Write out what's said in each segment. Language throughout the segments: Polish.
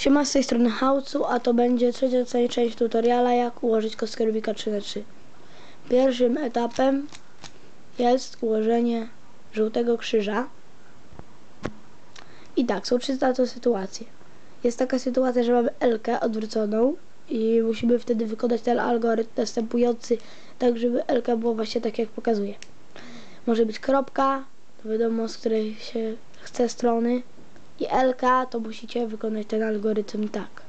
Siema z tej strony Hałcu, a to będzie trzecia część tutoriala jak ułożyć kostkę Rubika 3 na 3 Pierwszym etapem jest ułożenie żółtego krzyża. I tak, są trzy to sytuacje. Jest taka sytuacja, że mamy L odwróconą i musimy wtedy wykonać ten algorytm następujący, tak żeby L było właśnie tak jak pokazuje. Może być kropka, wiadomo z której się chce strony i LK, to musicie wykonać ten algorytm tak.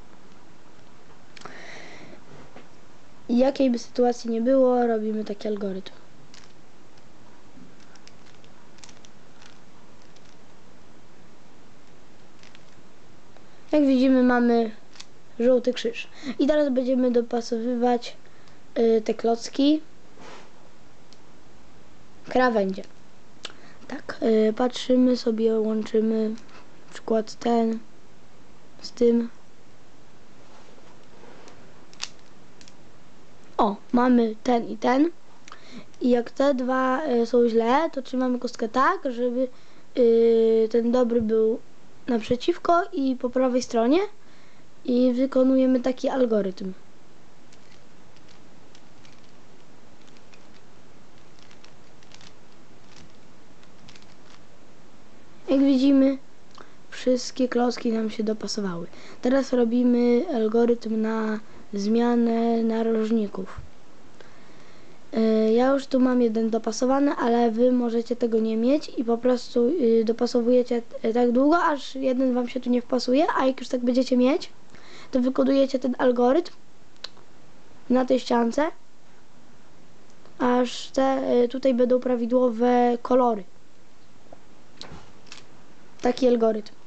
Jakiej by sytuacji nie było, robimy taki algorytm. Jak widzimy mamy żółty krzyż. I teraz będziemy dopasowywać y, te klocki krawędzie. Tak, y, patrzymy sobie, łączymy przykład ten z tym. O, mamy ten i ten. I jak te dwa y, są źle, to trzymamy kostkę tak, żeby y, ten dobry był naprzeciwko i po prawej stronie i wykonujemy taki algorytm. Jak widzimy, wszystkie klocki nam się dopasowały. Teraz robimy algorytm na zmianę narożników. Yy, Ja już tu mam jeden dopasowany, ale wy możecie tego nie mieć i po prostu yy, dopasowujecie yy, tak długo, aż jeden wam się tu nie wpasuje, a jak już tak będziecie mieć, to wykodujecie ten algorytm na tej ściance, aż te yy, tutaj będą prawidłowe kolory. Taki algorytm.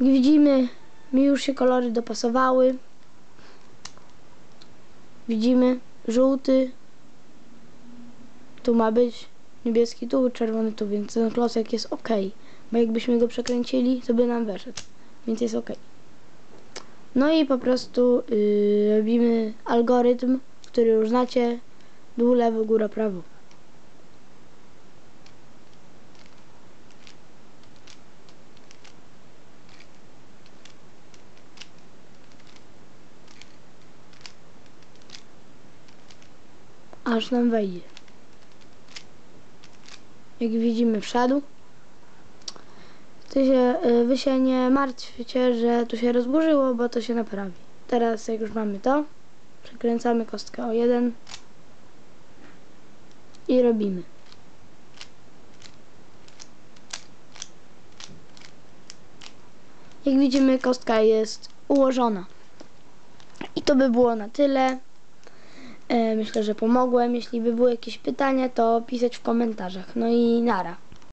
Jak widzimy, mi już się kolory dopasowały. Widzimy żółty. Tu ma być niebieski, tu czerwony, tu, więc ten klocek jest ok. Bo jakbyśmy go przekręcili, to by nam weszedł. Więc jest ok. No i po prostu yy, robimy algorytm, który już znacie. Dół, lewo, góra, prawo. Aż nam wejdzie. Jak widzimy wszedł. Ty się, y, wy się nie martwcie, że tu się rozburzyło, bo to się naprawi. Teraz jak już mamy to, przekręcamy kostkę o jeden i robimy. Jak widzimy kostka jest ułożona. I to by było na tyle. E, Myślę, że pomogłem. Jeśli by były jakieś pytania, to pisać w komentarzach. No i nara.